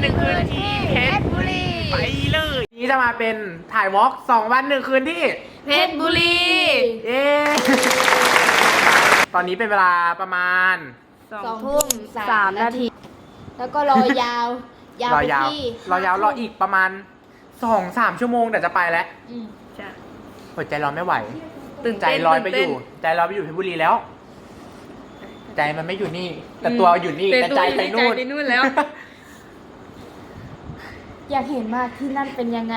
หนึ่งคืนที่เพชรบุรีไปเลยนี้จะมาเป็นถ่ายวอล์กสองวันหนึ่งคืนที่ เพชรบุรี เย้ตอนนี้เป็นเวลาประมาณ สองทุ่มสามนาที แล้วก็รอยาว ยาวรอไปยาวที่รอยาวรออีกประมาณสองสามชั่วโมงเดี๋ยวจะไปแล้วอืมหัวใจร้อนไม่ไหว ตื่นใจเต้นลอยไปอตื่นยู่เต้นใจลอยไปอยู่เพชรบุรีแล้ว ใจมันไม่อยู่นี่ แต่ตัวอยู่นี่แต่ใจไปนู่นใจไปนู่นแล้ว อยากเห็นมากที่นั่นเป็นยังไง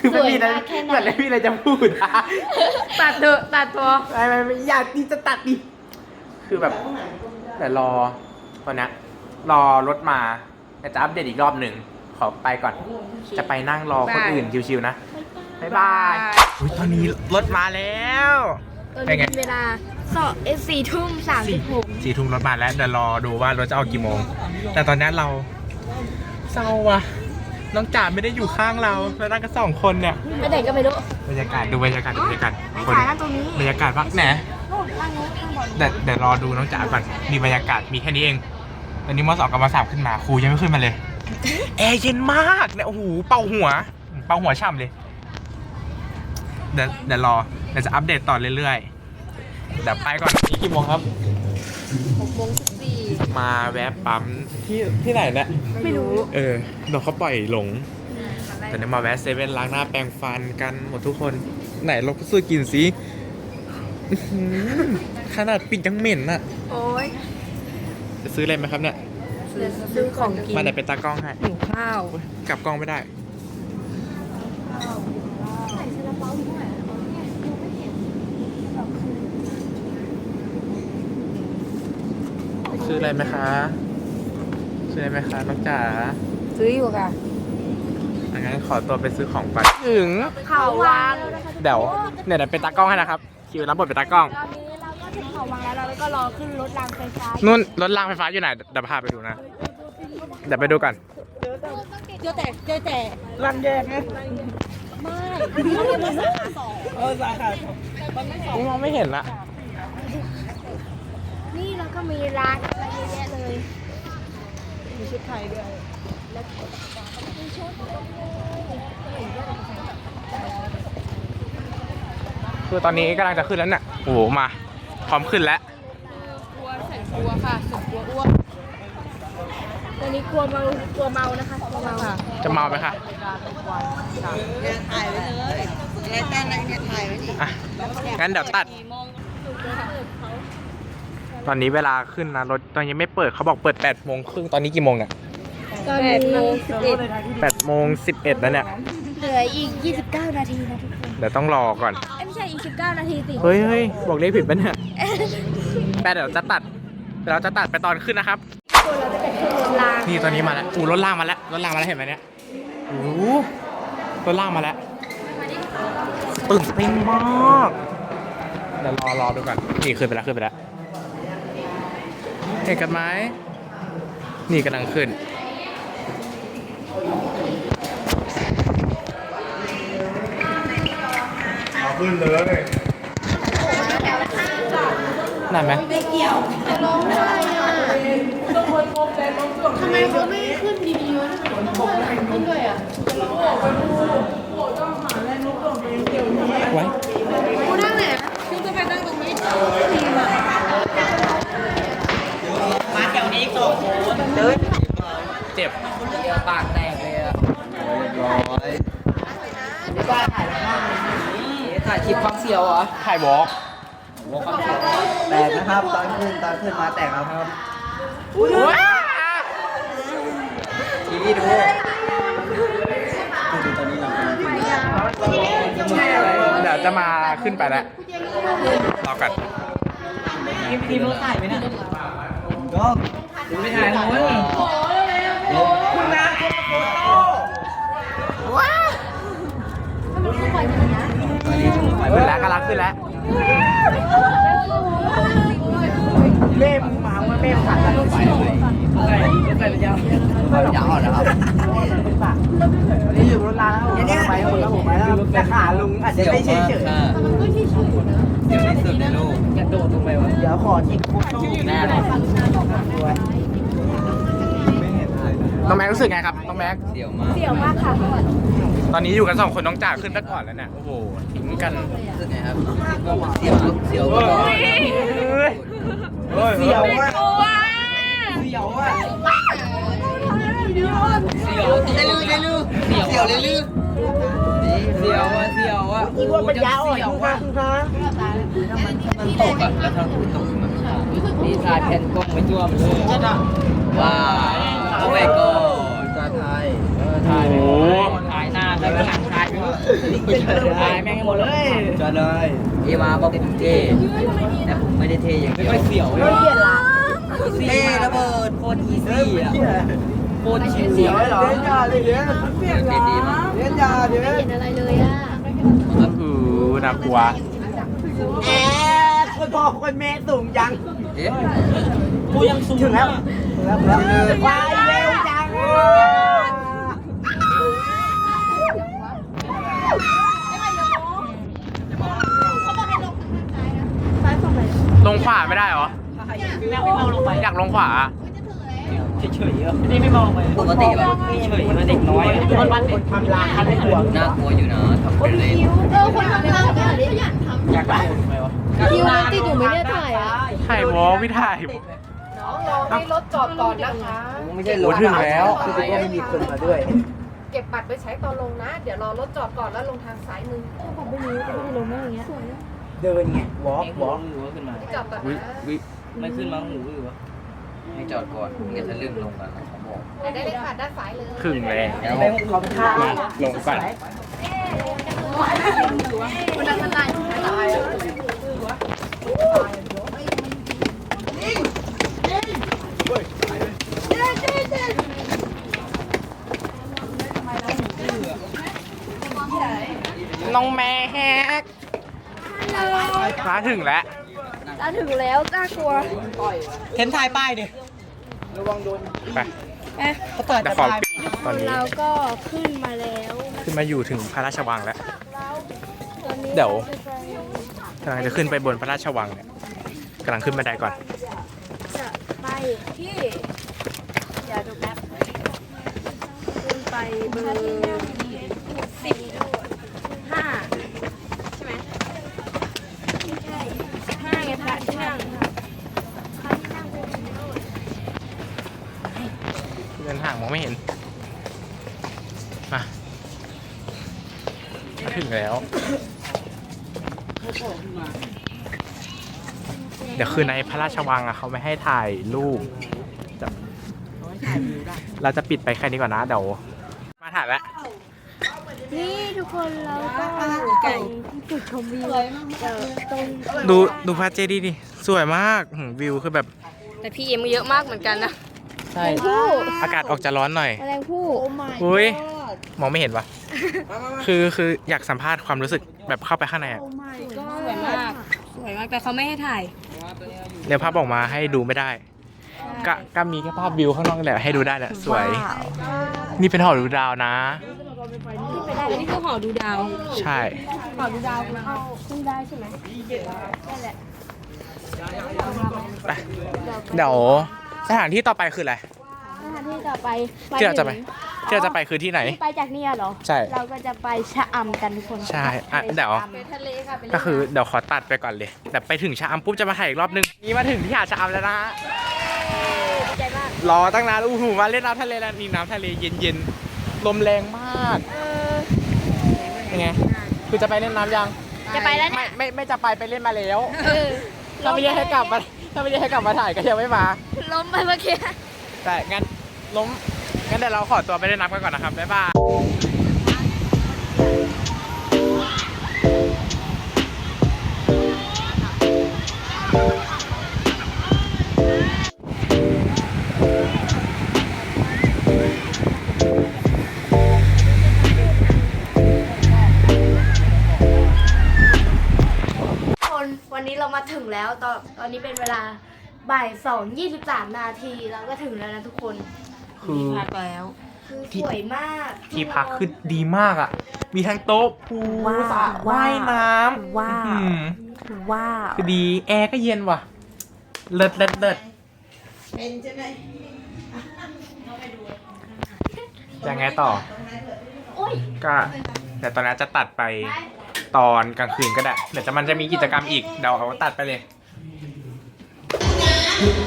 คือสไม่วยมีอะไรมากแค่ไหน เหมือนไม่มีอะไรจะพูดอะตัดเถอะตัดตัวไม่ไม่ไม่อยากที่จะตัดดิคือแบบ แต่รอตอนเนี้ยรอรถมาแต่จะอัปเดตอีกรอบหนึ่งขอไปก่อน จะไปนั่งรอคนอื่นชิวๆนะบ๊ายบายอุ๊ยตอนนี้รถมาแล้ว ตอนเป็นนี้ไง เป็นเวลาสองเอสี่ทุ่มสามสิบหกสี่ทุ่มรถมาแล้วเดี๋ยวรอดูว่ารถจะออกกี่โมง แต่ตอนนี้เราเศร้าว่ะ น้องจ๋าไม่ได้อยู่ข้างเราเรานั่งกันสองคนเนี่ยไปไหนก็ไม่รู้บรรยากาศดูบรรยากาศดูบรรยากาศไม่คนขายนั่งตรงนี้บรรยากาศพักแหนโน่นนั่งนู้นข้างบนเดี๋ยวเดี๋ยวรอดูน้องจ๋าก่อนมีบรรยากาศมีแค่นี้เอง ตอนนี้มสองกับมสามขึ้นมาครูยังไม่ขึ้นมาเลยแอร์เย็นมากเนี่ยโอ้โหเป่าหัว เป่าหัวช่ำเลยเดี๋ยวเดี๋ยวรอเดี๋ยวจะอัปเดตต่อเรื่อยๆเดี๋ยวไปก่อนนี่กี่โมงครับหกโมงสิบสี่ มาแวะปั๊มที่ที่ไหนเนี่ยไม่รู้ เออเราเขาปล่อยหลง แต่เนี่ยมาแวะเซเว่นล้างหน้าแปรงฟันกันหมดทุกคน ไหนเราก็ซื้อกินสิอื้อหือขนาดปิดยังเหม็นน่ะ โอ้ยจะซื้ออะไรไหมครับเนี่ย ซื้อของกินมาไหนเป็นตากล้องให้ หิวข้าว กลับกล้องไม่ได้ ซื้ออะไรไหมคะ ซื้ออะไรไหมคะน้องจ๋าซื้ออยู่ค่ะอังั้นขอตัวไปซื้อของก่อนถึง เขาวางเดี๋ยวเนี่ยเดี๋ยวเป็นตากล้องให้นะครับ คิวรับบทเป็นตากล้อง ตอนนี้เราก็ถึงเขาวางแล้วเราก็รอขึ้นรถรางไฟฟ้านู่นรถรางไฟฟ้าอยู่ไหนเดี๋ยวพาไปดูนะ เดี๋ยวไปดูกัน เจอแต่เจอแต่รังแยกไงไม่เออสาขามองไม่เห็นละ นี่แล้วก็มีร้านอะไรเยอะแยะเลย มีชุดไทยด้วยคือตอนนี้กำลังจะขึ้นแล้วเนี่ยโอ้โหมา พร้อมขึ้นแล้ว กลัวใส่กลัวค่ะใส่กลัวอ้วกตอนนี้กลัวเมากลัวเมานะคะกลัวเมาจะเมาไหมคะเนี่ยถ่ายไว้เลยอะไรแต่อะไรเนี่ยถ่ายไว้ดิอะงั้นเดี๋ยวตัด ตอนนี้เวลาขึ้นนะรถตอนยังไม่เปิดเขาบอกเปิด8โมงครึ่งตอนนี้กี่โมงเนี่ยตอนนี้สิบเอ็ด8โมง11แล้วเนี่ยเหลืออีก 29 นาทีนะทุกคนเดี๋ยวต้องรอก่อนเอ้ยไม่ใช่อีก 19 นาทีสิเฮ้ยเฮ้ยบอกเลขผิดปะเนี่ยแปเดี๋ยวจะตัดเดี๋ยวเราจะตัดไปตอนขึ้นนะครับตัวเราจะเป็นเครื่องรถรางนี่ตอนนี้มาแล้วอู้รถล่างมาแล้วรถล่างมาแล้วเห็นไหมเนี่ยโอ้โหรถล่างมาแล้วตื่นเต้นมากเดี๋ยวรอรอดูก่อนนี่ขึ้นไปแล้วขึ้นไปแล้ว เห็นกันไหมนี่กำลังขึ้นขึ้นเลยนั่นไหมทำไมเขาไม่ขึ้นดีๆวะขึ้นด้วยอะ ไว้ กูนั่งไหนอะคือจะไปนั่งตรงนี้ทีมอะ มาแถวนี้อีกสองคนเดิน เจ็บ ปากแตกเลยอะร้อยไม่กล้าถ่ายแล้วถ่าย คลิปความเสียวเหรอถ่ายวอล์กแตกนะครับตอนขึ้นตอนขึ้นมาแตกแล้วครับทีนี้ดูดูตอนนี้เรากำลังขึ้นเดี๋ยวจะมาขึ้นไปแล้วรอก่อนทีมรถถ่ายไหมเนี่ยก็ดูไม่ถ่ายนู้นคุณนะ ขึ้นแล้วกำลังขึ้นแล้วเล่มมาว่าเล่มขาดไปไปไปไปยาวๆยาวนะครับนี่อยู่รถรางแล้วไปหมดแล้วผมไปแล้วแต่ขาลุงอาจจะไม่เฉยเฉยเดี๋ยวไม่สุดในลูกจะโดดลงไปวะเดี๋ยวขอจิกปุ๊บแน่เลยไม่เห็นถ่ายนะน้องแม็กรู้สึกไงครับน้องแม็กเสี่ยวมากเสี่ยวมากค่ะ ตอนนี้อยู่กันสองคนน้องจ่าขึ้นไปก่อนแล้วเนี่ยโอ้โหทิ้งกันรู้สึกไงครับเสี่ยวเสี่ยวเฮ้ยเฮ้ยเสี่ยวอะกลัวเสี่ยวอะเสี่ยวได้ลือได้ลือเสี่ยวได้ลือเสี่ยวอะเสี่ยวอะอีพวกปัญญาอ่อนอยู่ค่ะมันตกอะแล้วถ้าคุณตกมันนี่ทายแผ่นกล้องไม่ท่วมเลยว้าวโอ้ยก็จาไทยโอ้โหถ่ายหน้า แล้วก็หลังถ่ายถ่ายแม่งหมดเลยจะเลยเอมาบอกผมเท่แต่ผมไม่ได้เท่อย่างเดียวเสี่ยวเลยเท่ระเบิดโคตรอีซี่อะโคตรชิวเสี่ยวเหรอเล่นยาเลยเล่นเล่นดีมากเล่นยาเดี๋ยวไม่เห็นอะไรเลยอะอือน่ากลัวแอบคนพ่อคนแม่สูงยังเอ๊ะกูยังสูงถึงแล้วแล้ววายเร็วจัง ลง ขวาไม่ได้เหรออยากลงขวา เฉยๆนี่ไม่มองไปปกติแบบเฉยๆมันเด็กน้อยมันวันคนทำลาคันให้หัวน่ากลัวอยู่นะทำเป็นเล่นเออคนทำงานเนี่ยขยันทำอยากได้ไหมวะคิวมันติดอยู่ไหมเนี่ยถ่ายอะถ่ายวอล์กไม่ถ่ายน้องรอให้รถจอดก่อนนะคะไม่ใช่รถโอ้ถึงแล้วคือว่าไม่มีคนมาด้วยเก็บบัตรไปใช้ตอนลงนะ เดี๋ยวรอรถจอดก่อนแล้วลงทางซ้ายมือผมไม่รู้ไม่ได้ลงไม่อย่างเงี้ย เดินไงวอล์กวอล์กขึ้นมาจอดก่อนนะไม่ขึ้นมาหูหรือวะให้จอดก่อนเดี๋ยวจะลื่นลงกันเขาบอกได้เลยค่ะด้านซ้ายเลยครึ่งแล้วแล้วเขาไปท่าลงก่อนมันดันมันไหลตายน้องแม็ก มาถึงแล้ว จะถึงแล้วจ้ากลัวเห็นถ่ายป้ายดิไปเอ๊ะเขาเปิดแต่แต่ขอป้ายปิดตอนนี้ เราก็ขึ้นมาแล้วขึ้นมาอยู่ถึงพระราชวังแล้ว ตอนนี้เดี๋ยวราจะไปกำลังจะขึ้นไปบนพระราชวังเนี่ยกำลังขึ้นบันไดก่อน จะไปที่อย่าดูแป๊บขึ้นไปเบอร์สิบห้าใช่ไหมใช่ห้า ไงพระที่นั่งเดินห่างมองไม่เห็นมามา ถึงแล้ว เดี๋ยวคือในพระราชวังอะเขาไม่ให้ถ่ายรูปจะเราจะปิดไปแค่นี้ก่อนนะเดี๋ยว มาถ่ายแล้ว นี่ทุกคนเราก็อยู่ตรงจุดชมวิวเออตรงดูดูพระเจดีย์ดิสวยมากหืมวิวคือแบบแต่พี่เอ็มเยอะมากเหมือนกันนะ ใช่ผู้อากาศออกจะร้อนหน่อยแมลงผู้อุ้ยมองไม่เห็นวะคือคืออยากสัมภาษณ์ความรู้สึกแบบเข้าไปข้างในอะสวยมาก สวยมากแต่เขาไม่ให้ถ่าย เดี๋ยวภาพออกมาให้ดูไม่ได้ ก็ก็มีแค่ภาพวิวข้างนอกนี่แหละให้ดูได้แหละสวย นี่เป็นหอดูดาวนะ ไปได้นี่คือหอดูดาวใช่หอดูดาวเข้าขึ้นได้ใช่ไหมนั่นแหละไป เดี๋ยวสถานที่ต่อไปคืออะไร สถานที่ต่อไปที่เราจะไป ที่เราจะไปคือที่ไหน ที่ไปจากเนี่ยเหรอ ใช่ เราก็จะไปชะอำกันทุกคนใช่อะเดี๋ยว ไปทะเลค่ะไปก็คือเดี๋ยวขอตัดไปก่อนเลย แต่ไปถึงชะอำปุ๊บจะมาถ่ายอีกรอบนึง นี่มาถึงที่หาดชะอำแล้วนะ ดีใจมากรอตั้งนานอู้หูมาเล่นน้ำทะเลแล้วนี่น้ำทะเลเย็นๆ ลมแรงมาก เออ เป็นไง คือจะไปเล่นน้ำยัง จะไปแล้วไม่เนี่ยไม่ไม่จะไปไปเล่นมาแล้วเออถ้าไม่ได้ให้กลับมาถ้าไม่ได้ให้กลับมาถ่ายก็ยังไม่มา ล้มไปเมื่อกี้ แต่งั้นล้มงั้นเดี๋ยวเราขอตัวไปเล่นน้ำกันก่อนนะครับ บ๊ายบาย ตอนตอนนี้เป็นเวลาบ่ายสองยี่สิบสามนาทีเราก็ถึงแล้วนะทุกคนคือ พักแล้ว คือสวยมากที่พักคือดีมากอะ มีทั้งโต๊ะพูลสระว่ายน้ำว้าว อื้อหือว้าวคือดี แอร์ก็เย็นว่ะ เลิศเลิศเลิศยังไงต่อก็แต่ตอนนั้นจะตัดไปตอนกลางคืนก็ได้ เดี๋ยวจะมันจะมีกิจกรรมอีก เดี๋ยวเอาตัดไปเลย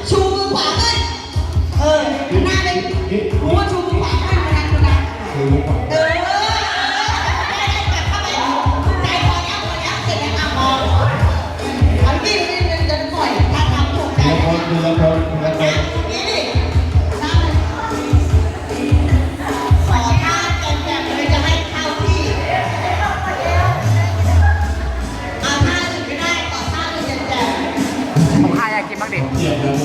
ชูมือขวาขึ้นเออหน้าเป็นหัวชู กิ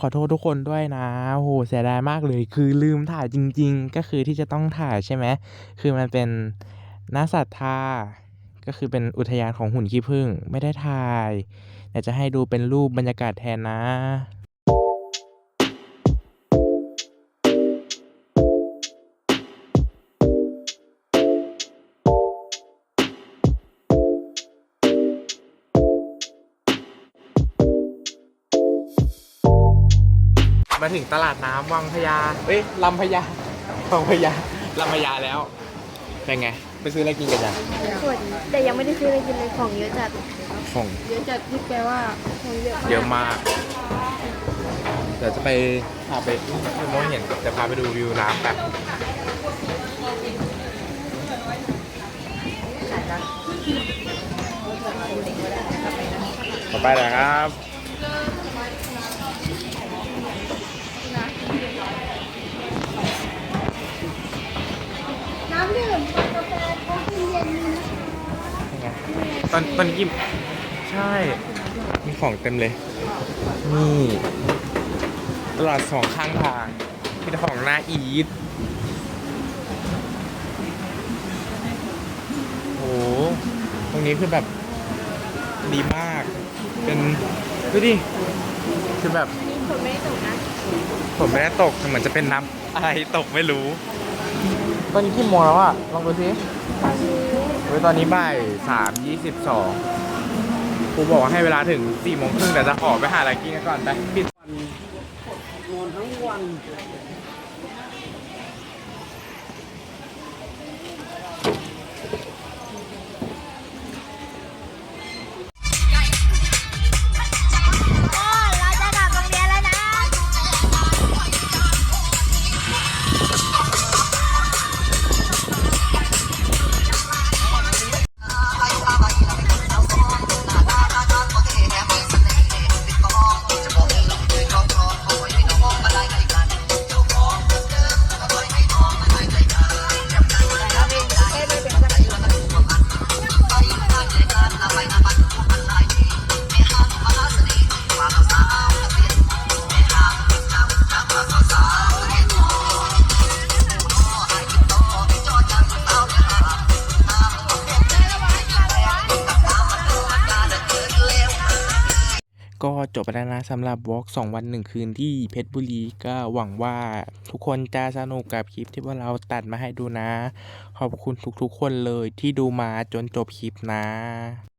ขอโทษทุกคนด้วยนะโหเสียดายมากเลย คือลืมถ่ายจริง ๆ ก็คือที่จะต้องถ่ายใช่ไหมคือมันเป็นนาสัตทาก็คือเป็นอุทยานของหุ่นขี้ผึ้งไม่ได้ถ่ายแต่จะให้ดูเป็นรูปบรรยากาศแทนนะ มาถึงตลาดน้ำวังพญาเอ้ยลำพญาวังพญาลำพญาแล้ว เป็นไง ไปซื้ออะไรกินกันยังสวัสดีแต่ยังไม่ได้ซื้ออะไรกินเลยของเยอะจัดของเยอะจัดที่แปลว่าของเยอะเยอะมาก เดี๋ยวจะไปพาไปไม่มองเห็นจะพาไปดูวิวน้ำแบบต่อไปนะครับ น้ำดื่มกาแฟโค้กเย็นเป็นไงตอนตอนนี้กิมใช่ มีของเต็มเลย นี่ตลาดสองข้างทางมีแต่ของหน้าอีทโอ้โหตรงนี้คือแบบดีมาก เป็น ดูดิ คือแบบนี่คนไม่ได้ตกนะ ผมไม่ได้ตกแต่เหมือนจะเป็นน้ำอะไรตกไม่รู้ ตอนนี้กี่โมงแล้วอะลองดูสิเฮ้ยตอนนี้บ่ายสามยี่สิบสองครูบอกว่าให้เวลาถึงสี่โมงครึ่งแต่จะขอไปหาอะไรกินกันก่อนไปปิดนอนทั้งวัน ก็จบไปแล้วนะสำหรับวอล์ก2 วัน 1 คืนที่เพชรบุรีก็หวังว่าทุกคนจะสนุกกับคลิปที่พวกเราตัดมาให้ดูนะ ขอบคุณทุกๆคนเลยที่ดูมาจนจบคลิปนะ